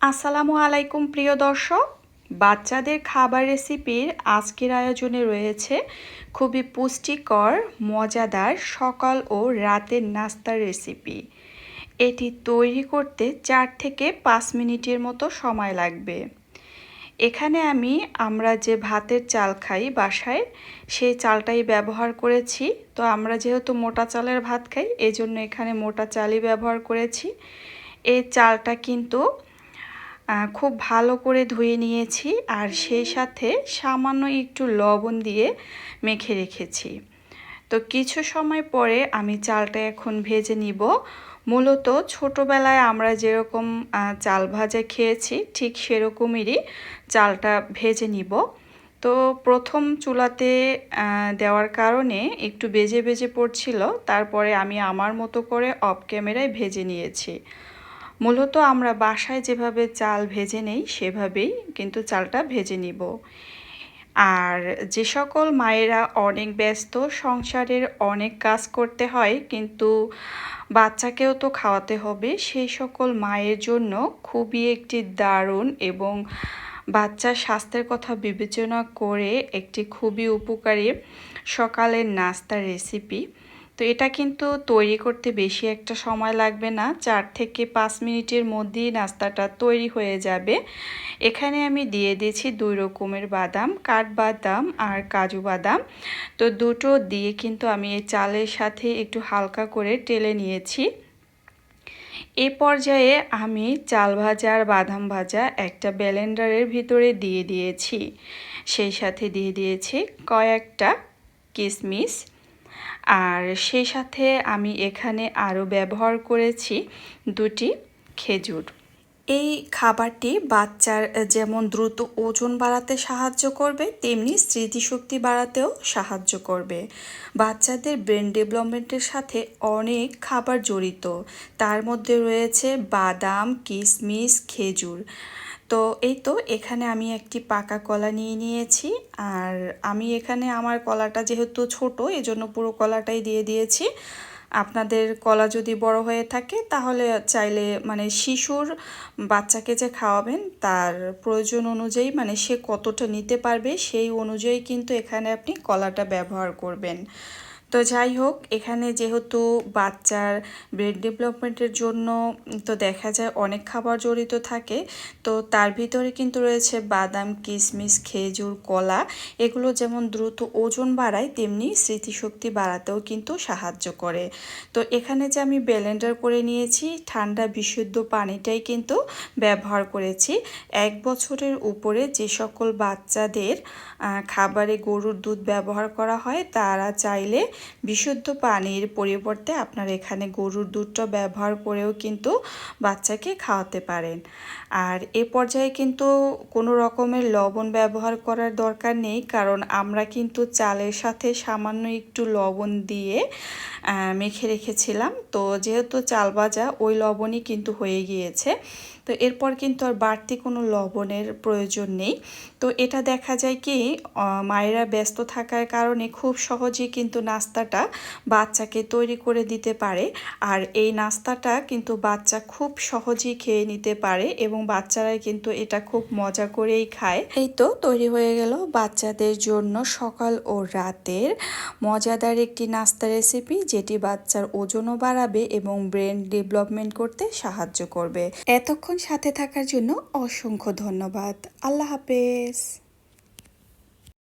আসসালামু আলাইকুম, প্রিয় দর্শক। বাচ্চাদের খাবার রেসিপির আজকের আয়োজনে রয়েছে খুবই পুষ্টিকর, মজাদার সকাল ও রাতের নাস্তার রেসিপি। এটি তৈরি করতে চার থেকে পাঁচ মিনিটের মতো সময় লাগবে। এখানে আমি, আমরা যে ভাতের চাল খাই বাসায়, সেই চালটাই ব্যবহার করেছি। তো আমরা যেহেতু মোটা চালের ভাত খাই, এজন্য এখানে মোটা চালই ব্যবহার করেছি। এই চালটা কিন্তু খুব ভালো করে ধুয়ে নিয়েছি আর সেই সাথে সামান্য একটু লবণ দিয়ে মেখে রেখেছি। তো কিছু সময় পরে আমি চালটা এখন ভেজে নিব। মূলত ছোটোবেলায় আমরা যেরকম চাল ভাজা খেয়েছি ঠিক সেরকমেরই চালটা ভেজে নিব। তো প্রথম চুলাতে দেওয়ার কারণে একটু বেজে বেজে পড়ছিল। তারপরে আমি আমার মতো করে অফ ক্যামেরায় ভেজে নিয়েছি। মূলত আমরা বাসায় যেভাবে চাল ভেজে নেই, সেভাবেই কিন্তু চালটা ভেজে নিব। আর যে সকল মায়েরা অনেক ব্যস্ত, সংসারের অনেক কাজ করতে হয়, কিন্তু বাচ্চাকেও তো খাওয়াতে হবে, সেই সকল মায়ের জন্য খুবই একটি দারুণ এবং বাচ্চার স্বাস্থ্যের কথা বিবেচনা করে একটি খুবই উপকারী সকালের নাস্তার রেসিপি তো এটা কিন্তু তৈরি করতে বেশি একটা সময় লাগবে না। চার থেকে পাঁচ মিনিটের মধ্যেই নাস্তাটা তৈরি হয়ে যাবে। এখানে আমি দিয়ে দিয়েছি দুই রকমের বাদাম, কাঠবাদাম আর কাজু বাদাম। তো দুটো দিয়ে কিন্তু আমি এই চালের সাথে একটু হালকা করে টেলে নিয়েছি। এ পর্যায়ে আমি চাল ভাজা আর বাদাম ভাজা একটা ব্যালেন্ডারের ভিতরে দিয়ে দিয়েছি। সেই সাথে দিয়ে দিয়েছি কয়েকটা কিশমিশ আর সেই সাথে আমি এখানে আরও ব্যবহার করেছি দুটি খেজুর। এই খাবারটি বাচ্চার যেমন দ্রুত ওজন বাড়াতে সাহায্য করবে, তেমনি স্মৃতিশক্তি বাড়াতেও সাহায্য করবে। বাচ্চাদের ব্রেন ডেভেলপমেন্টের সাথে অনেক খাবার জড়িত। তার মধ্যে রয়েছে বাদাম, কিশমিশ, খেজুর। তো এই তো এখানে আমি একটি পাকা কলা নিয়ে নিয়েছি। আর আমি এখানে আমার কলাটা যেহেতু ছোট, এজন্য পুরো কলাটাই দিয়ে দিয়েছি। আপনাদের কলা যদি বড় হয়ে থাকে, তাহলে চাইলে মানে শিশুর বাচ্চাকে যে খাওয়াবেন, তার প্রয়োজন অনুযায়ী মানে সে কতটা নিতে পারবে, সেই অনুযায়ী কিন্তু এখানে আপনি কলাটা ব্যবহার করবেন। তো যাই হোক, এখানে যেহেতু বাচ্চার ব্রেন ডেভেলপমেন্টের জন্য তো দেখা যায় অনেক খাবার জড়িত থাকে, তো তার ভিতরে কিন্তু রয়েছে বাদাম কিশমিশ খেজুর, কলা, এগুলো যেমন দ্রুত ওজন বাড়ায়, তেমনি স্মৃতিশক্তি বাড়াতেও কিন্তু সাহায্য করে। তো এখানে যে আমি ব্লেন্ডার করে নিয়েছি, ঠান্ডা বিশুদ্ধ পানিটাই কিন্তু ব্যবহার করেছি। এক বছরের উপরে যে সকল বাচ্চাদের খাবারে গরুর দুধ ব্যবহার করা হয়, তারা চাইলে বিশুদ্ধ পানির পরিবর্তে আপনারা এখানে গরুর দুধটা ব্যবহার করেও কিন্তু বাচ্চাকে খাওয়াতে পারেন। আর এ পর্যায়ে কিন্তু কোনো রকমের লবণ ব্যবহার করার দরকার নেই, কারণ আমরা কিন্তু চালের সাথে সামান্য একটু লবণ দিয়ে মেখে রেখেছিলাম। তো যেহেতু চাল ভাজা, ওই লবণই কিন্তু হয়ে গিয়েছে। তো এরপর কিন্তু আর বাড়তি কোনো লবণের প্রয়োজন নেই। তো এটা দেখা যায় কি মায়েরা ব্যস্ত থাকার কারণে খুব সহজেই কিন্তু নাস্তাটা বাচ্চাকে তৈরি করে দিতে পারে। আর এই নাস্তাটা কিন্তু বাচ্চা খুব সহজেই খেয়ে নিতে পারে এবং বাচ্চারাই কিন্তু এটা খুব মজা করেই খায়। এই তো তৈরি হয়ে গেল বাচ্চাদের জন্য সকাল ও রাতের মজাদার একটি নাস্তা রেসিপি, যেটি বাচ্চার ওজনও বাড়াবে এবং ব্রেন ডেভেলপমেন্ট করতে সাহায্য করবে। এতক্ষণ সাথে থাকার জন্য অসংখ্য ধন্যবাদ। আল্লাহ হাফেজ।